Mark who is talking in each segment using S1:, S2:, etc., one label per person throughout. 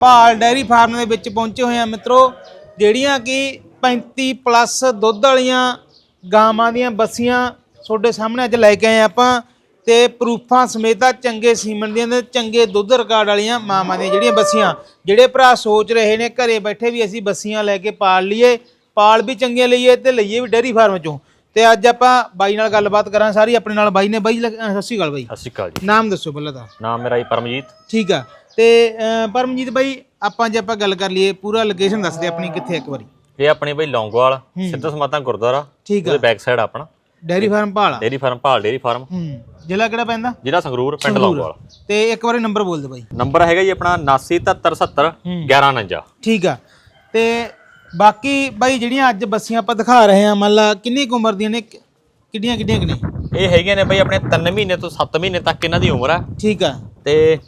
S1: ਭਾਲ dairy farm ਦੇ ਵਿੱਚ ਪਹੁੰਚੇ ਹੋਏ ਆ ਮਿੱਤਰੋ ਜਿਹੜੀਆਂ ਕਿ 35 ਪਲੱਸ ਦੁੱਧ ਵਾਲੀਆਂ ਗਾਵਾਂ ਦੀਆਂ ਬੱਸੀਆਂ ਤੁਹਾਡੇ ਸਾਹਮਣੇ ਅੱਜ ਲੈ ਕੇ ਆਏ ਆਪਾਂ ਤੇ ਪ੍ਰੂਫਾਂ ਸਮੇਤ ਆ ਚੰਗੇ ਸੀਮਨ ਦੀਆਂ ਤੇ ਚੰਗੇ ਦੁੱਧ ਰਿਕਾਰਡ ਵਾਲੀਆਂ ਮਾਵਾਂ ਦੀਆਂ ਜਿਹੜੀਆਂ ਬੱਸੀਆਂ। ਜਿਹੜੇ ਭਰਾ ਸੋਚ ਰਹੇ ਨੇ ਘਰੇ ਬੈਠੇ ਵੀ ਅਸੀਂ ਬੱਸੀਆਂ ਲੈ ਕੇ ਪਾਲ ਲਈਏ ਪਾਲ ਵੀ ਚੰਗੀਆਂ ਲਈਏ ਤੇ ਲਈਏ ਵੀ ਡੈਰੀ ਫਾਰਮ ਚੋਂ। ਤੇ ਅੱਜ ਆਪਾਂ ਬਾਈ ਨਾਲ ਗੱਲਬਾਤ ਕਰਾਂ ਸਾਰੀ ਆਪਣੇ ਨਾਲ ਬਾਈ ਨੇ ਬਾਈ ਸਤਿ ਸ਼੍ਰੀ ਅਕਾਲ ਬਾਈ।
S2: ਸਤਿ ਸ਼੍ਰੀ ਅਕਾਲ ਜੀ।
S1: ਨਾਮ ਦੱਸੋ ਪਹਿਲਾਂ ਤਾਂ।
S2: ਨਾਮ ਮੇਰਾ ਜੀ ਪਰਮਜੀਤ।
S1: ਠੀਕ ਆ। ਤੇ ਅਹ, ਪਰਮਜੀਤ ਬਾਈ ਆਪਾਂ ਜੇ ਆਪਾਂ ਗੱਲ ਕਰ ਲਈਏ ਪੂਰਾ ਲੋਕੇਸ਼ਨ ਦੱਸ ਦੇ ਆਪਣੀ ਕਿੱਥੇ ਇੱਕ ਵਾਰੀ?
S2: ਇਹ ਆਪਣੇ ਬਈ ਲੌਂਗੋਵਾਲ ਸਿੱਧਾ ਸਮਾਤਾ ਗੁਰਦੁਆਰਾ
S1: ਠੀਕ ਆ।
S2: ਉਹਦੇ ਬੈਕ ਸਾਈਡ ਆਪਣਾ।
S1: ਡੈਰੀ ਫਾਰਮ ਭਾਲਾ
S2: ਡੇਰੀ ਫਾਰਮ ਭਾਲ ਡੇਰੀ ਫਾਰਮ
S1: ਹੂੰ। ਜ਼ਿਲ੍ਹਾ ਕਿਹੜਾ ਪੈਂਦਾ?
S2: ਜ਼ਿਲ੍ਹਾ ਸੰਗਰੂਰ ਪਿੰਡ ਲੌਂਗੋਵਾਲ।
S1: ਤੇ ਇੱਕ ਵਾਰੀ ਨੰਬਰ ਬੋਲ ਦੇ ਬਾਈ।
S2: ਨੰਬਰ ਹੈਗਾ ਜੀ ਆਪਣਾ 7977 1149
S1: ਠੀਕ ਆ। ਤੇ ਬਾਕੀ ਬਾਈ ਜਿਹੜੀਆਂ ਅੱਜ ਬੱਸੀਆਂ ਆਪਾਂ ਦਿਖਾ ਰਹੇ ਆ ਮੰਨ ਲਾ ਕਿੰਨੀ ਕੁ ਉਮਰ ਦੀਆਂ ਨੇ ਕਿ- ਕਿੱਡੀਆਂ ਕਿੱਡੀਆਂ ਕਿ ਨੇ?
S2: ਇਹ ਹੈਗੀਆਂ ਨੇ ਬਈ ਆਪਣੇ 3 ਮਹੀਨੇ ਤੋਂ 7 ਮਹੀਨੇ ਤੱਕ ਇਹਨਾਂ ਦੀ ਉਮਰ ਹੈ
S1: ਠੀਕ ਆ।
S2: ਤੇ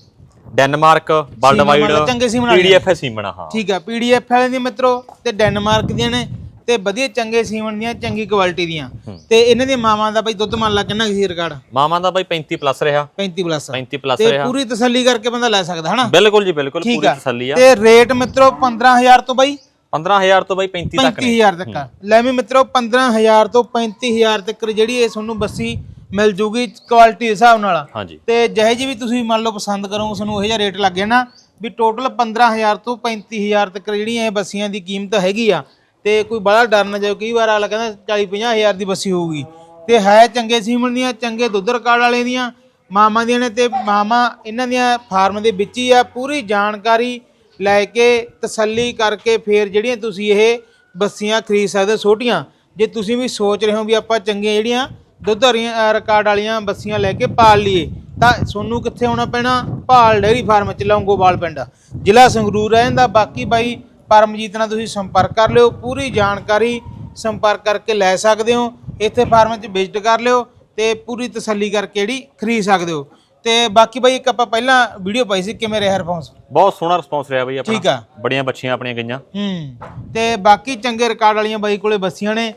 S2: ਡੈਨਮਾਰਕ ਵਰਲਡ
S1: ਸੀਮਨ
S2: ਵਾਈਡ
S1: ਚੰਗੇ ਸੀਮਨ ਵਾਲੀਆਂ।
S2: ਪੀਡੀਐਫ ਹੈ। ਸੀਮਣਾ ਹਾਂ।
S1: ਠੀਕ ਆ ਪੀਡੀਐਫ ਵਾਲੇ ਦੀ ਮਿੱਤਰੋ ਤੇ ਡੈਨਮਾਰਕ ਦੀਆਂ ਨੇ ਤੇ ਵਧੀਆ ਚੰਗੇ ਸੀਮਨ ਦੀਆਂ ਚੰਗੀ ਕੁਆਲਿਟੀ ਦੀਆਂ। ਤੇ ਇਹਨਾਂ ਦੀਆਂ ਮਾਵਾਂ ਦਾ ਬਾਈ ਦੁੱਧ ਮੰਨ ਲਾ ਕਿੰਨਾ ਕੁ ਸੀ ਰਿਕਾਰਡ?
S2: ਮਾਮਾ ਦਾ ਬਈ 35 ਪਲੱਸ ਰਿਹਾ।
S1: 35 ਪਲੱਸ
S2: 35 ਪਲੱਸ
S1: ਤੇ
S2: ਰਿਹਾ।
S1: ਪੂਰੀ ਤਸੱਲੀ ਕਰਕੇ ਬੰਦਾ ਲੈ ਸਕਦਾ ਹਨਾ?
S2: ਬਿਲਕੁਲ ਜੀ ਬਿਲਕੁਲ
S1: ਠੀਕ
S2: ਪੂਰੀ
S1: ਆ।
S2: ਤਸੱਲੀ ਆ।
S1: ਤੇ ਰੇਟ ਮਿੱਤਰੋ 15000 ਤੋਂ ਬਾਈ।
S2: 15000 ਤੋਂ ਬਈ 35 ਤੱਕ ਨੇ।
S1: 35000 ਤੱਕ ਆ। ਲੈ ਵੀ ਮਿੱਤਰੋ 15000 ਤੋਂ 35000 ਤੱਕ ਜਿਹੜੀ ਇਹ ਤੁਹਾਨੂੰ ਬੱਸੀ ਮਿਲ ਜੂਗੀ ਕੁਆਲਿਟੀ ਦੇ ਹਿਸਾਬ ਨਾਲ।
S2: ਹਾਂਜੀ।
S1: ਤੇ ਜਿਹੇ ਜੀ ਵੀ ਤੁਸੀਂ ਮੰਨ ਲਓ ਪਸੰਦ ਕਰੋਗੇ ਤੁਹਾਨੂੰ ਉਹ ਜਿਹਾ ਰੇਟ ਲੱਗ ਜਾਣਾ ਵੀ ਟੋਟਲ 15000 ਤੋਂ 35000 ਤੱਕ ਜਿਹੜੀਆਂ ਇਹ ਬੱਸੀਆਂ ਦੀ ਕੀਮਤ ਹੈਗੀ ਆ। ਤੇ ਕੋਈ ਬੜਾ ਡਰ ਨਾ ਜਾਓ ਕਈ ਵਾਰ ਆਲਾ ਕਹਿੰਦਾ 40 50000 ਦੀ ਬੱਸੀ ਹੋਊਗੀ। ਤੇ ਹੈ ਚੰਗੇ ਸੀਮਨ ਦੀਆਂ ਚੰਗੇ ਦੁੱਧ ਰਿਕਾਰਡ ਵਾਲੇ ਦੀਆਂ ਮਾਮਾ ਦੀਆਂ ਨੇ ਤੇ ਮਾਮਾ ਇਹਨਾਂ ਦੀਆਂ ਫਾਰਮ ਦੇ ਵਿੱਚ ਹੀ ਆ ਪੂਰੀ ਜਾਣਕਾਰੀ ਲੈ ਕੇ ਤਸੱਲੀ ਕਰਕੇ ਫੇਰ ਜਿਹੜੀਆਂ ਤੁਸੀਂ ਇਹ ਬੱਸੀਆਂ ਖਰੀਦ ਸਕਦੇ ਛੋਟੀਆਂ। ਜੇ ਤੁਸੀਂ ਵੀ ਸੋਚ ਰਹੇ ਹੋ ਵੀ ਆਪਾਂ ਚੰਗੀਆਂ ਜਿਹੜੀਆਂ ਦੁੱਧ ਹਰੀਆਂ ਰਿਕਾਰਡ ਵਾਲੀਆਂ ਬੱਸੀਆਂ ਲੈ ਕੇ ਪਾਲ ਲਈਏ। ਤਾਂ ਤੁਹਾਨੂੰ ਕਿੱਥੇ ਆਉਣਾ ਪੈਣਾ? ਭਾਲ ਡੇਅਰੀ ਫਾਰਮ ਚ ਲੌਂਗੋਵਾਲ ਪਿੰਡ। ਜ਼ਿਲ੍ਹਾ ਸੰਗਰੂਰ ਰਹਿ ਜਾਂਦਾ ਬਾਕੀ ਬਾਈ ਪਰਮਜੀਤ ਨਾਲ ਤੁਸੀਂ ਸੰਪਰਕ ਕਰ ਲਿਓ। ਪੂਰੀ ਜਾਣਕਾਰੀ ਸੰਪਰਕ ਕਰਕੇ ਲੈ ਸਕਦੇ ਹੋ। ਇੱਥੇ ਫਾਰਮ 'ਚ ਵਿਜ਼ਿਟ ਕਰ ਲਿਓ ਤੇ ਪੂਰੀ ਤਸੱਲੀ ਕਰਕੇ ਜਿਹੜੀ ਖਰੀਦ ਸਕਦੇ ਹੋ। ਤੇ ਬਾਕੀ ਬਾਈ ਇੱਕ ਆਪਾਂ ਪਹਿਲਾਂ ਵੀਡੀਓ ਪਾਈ ਸੀ ਕਿਵੇਂ ਰਿਹਾ ਰਿਸਪੌਂਸ
S2: ਬਹੁਤ ਸੋਹਣਾ ਰਿਸਪੌਂਸ ਰਿਹਾ ਬਈ ਆਪਣਾ।
S1: ਠੀਕ ਆ।
S2: ਬੜੀਆਂ ਬੱਚੀਆਂ ਆਪਣੀਆਂ ਗਈਆਂ।
S1: ਹੂੰ। ਤੇ ਬਾਕੀ ਚੰਗੇ ਰਿਕਾਰਡ ਵਾਲੀਆਂ ਬਾਈ ਕੋਲੇ ਬੱਸੀਆਂ ਨੇ।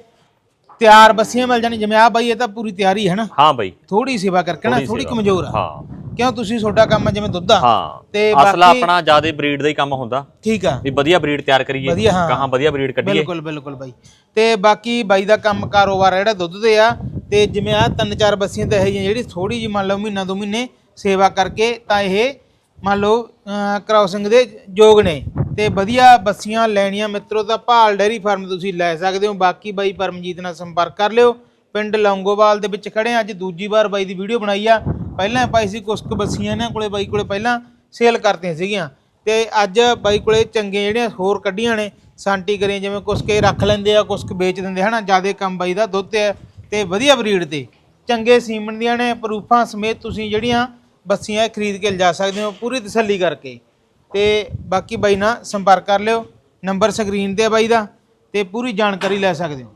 S1: ਤਿਆਰ ਬੱਸੀਆਂ ਮਿਲ ਜਾਣੀ ਜਿਵੇਂ ਆ ਬਾਈ ਇਹ ਤਾਂ ਪੂਰੀ ਤਿਆਰੀ ਹੈ ਨਾ?
S2: ਹਾਂ ਬਈ।
S1: ਥੋੜੀ ਸੇਵਾ ਕਰਕੇ ਨਾ ਥੋੜੀ। ਕਮਜ਼ੋਰ ਆ।
S2: ਹਾਂ।
S1: ਕਿਉਂ? ਤੁਸੀਂ ਤੁਹਾਡਾ ਕੰਮ ਆ ਜਿਵੇਂ ਦੁੱਧ ਆ।
S2: ਹਾਂ।
S1: ਤੇ
S2: ਅਸਲਾ ਆਪਣਾ ਜ਼ਿਆਦਾ ਬਰੀਡ ਦਾ ਹੀ ਕੰਮ ਹੁੰਦਾ।
S1: ਠੀਕ ਆ।
S2: ਵੀ ਵਧੀਆ ਬਰੀਡ ਤਿਆਰ ਕਰੀਏ।
S1: ਹਾਂ।
S2: ਕਹਾਂ ਵਧੀਆ ਬਰੀਡ ਕੱਢੀਏ।
S1: ਬਿਲਕੁਲ ਬਿਲਕੁਲ ਬਾਈ। ਤੇ ਬਾਕੀ ਬਾਈ ਦਾ ਕੰਮ ਕਾਰੋਬਾਰ ਆ ਜਿਹੜਾ ਦੁੱਧ ਦੇ ਆ। ਤੇ ਜਿਵੇਂ ਆ ਤਿੰਨ ਚਾਰ ਬੱਸੀਆਂ ਤਾਂ ਇਹ ਜਿਹੀਆਂ ਜਿਹੜੀ ਥੋੜੀ ਜਿਹੀ ਮੰਨ ਲਓ ਮਹੀਨਾ ਦੋ ਮਹੀਨੇ ਸੇਵਾ ਕਰਕੇ ਤਾਂ ਇਹ ਮੰਨ ਲਓ ਕ੍ਰਾਸਿੰਗ ਦੇ ਯੋਗ ਨੇ। ਤੇ ਵਧੀਆ ਬੱਸੀਆਂ ਲੈਣੀਆਂ ਮਿੱਤਰੋ, ਤਾਂ ਭਾਲ ਡੈਰੀ ਫਾਰਮ ਤੁਸੀਂ ਲੈ ਸਕਦੇ ਹੋ। ਬਾਕੀ ਬਾਈ ਪਰਮਜੀਤ ਨਾਲ ਸੰਪਰਕ ਕਰ ਲਿਓ। ਪਿੰਡ ਲੌਂਗੋਵਾਲ ਦੇ ਵਿੱਚ ਖੜੇ ਆ ਅੱਜ ਦੂਜੀ ਵਾਰ ਬਾਈ ਦੀ ਵੀਡੀਓ ਬਣਾਈ ਆ। ਪਹਿਲਾਂ ਪਾਈ ਸੀ ਕੁਸ਼ਕ ਬੱਸੀਆਂ ਇਹਨਾਂ ਕੋਲੇ, ਬਾਈ ਕੋਲੇ ਪਹਿਲਾਂ ਸੇਲ ਕਰਤੀਆਂ ਸੀਗੀਆਂ। ਤੇ ਅੱਜ ਬਾਈ ਕੋਲੇ ਚੰਗੇ ਜਿਹੜੀਆਂ ਹੋਰ ਕੱਢੀਆਂ ਨੇ, ਸਾਂਟੀ ਕਰੇ ਜਿਵੇਂ ਕੁਛ ਕੇ ਰੱਖ ਲੈਂਦੇ ਆ, ਕੁਸ਼ਕ ਵੇਚ ਦਿੰਦੇ ਹਨਾ? ਜਿਆਦੇ ਕੰਮ ਬਾਈ ਦਾ ਦੁੱਧ ਤੇ ਤੇ ਵਧੀਆ ਬਰੀਡ ਤੇ। ਚੰਗੇ ਸੀਮਨ ਦੀਆਂ ਨੇ, ਪ੍ਰੂਫਾਂ ਸਮੇਤ ਤੁਸੀਂ ਜਿਹੜੀਆਂ ਬੱਸੀਆਂ ਖਰੀਦ ਕੇ ਲਿਜਾ ਸਕਦੇ ਹੋ, ਪੂਰੀ ਤਸੱਲੀ ਕਰਕੇ। ਤੇ ਬਾਕੀ ਬਾਈ ਨਾਲ ਸੰਪਰਕ ਕਰ ਲਿਓ। ਨੰਬਰ ਸਕਰੀਨ ਤੇ ਆ ਬਾਈ ਦਾ ਤੇ ਪੂਰੀ ਜਾਣਕਾਰੀ ਲੈ ਸਕਦੇ ਹੋ।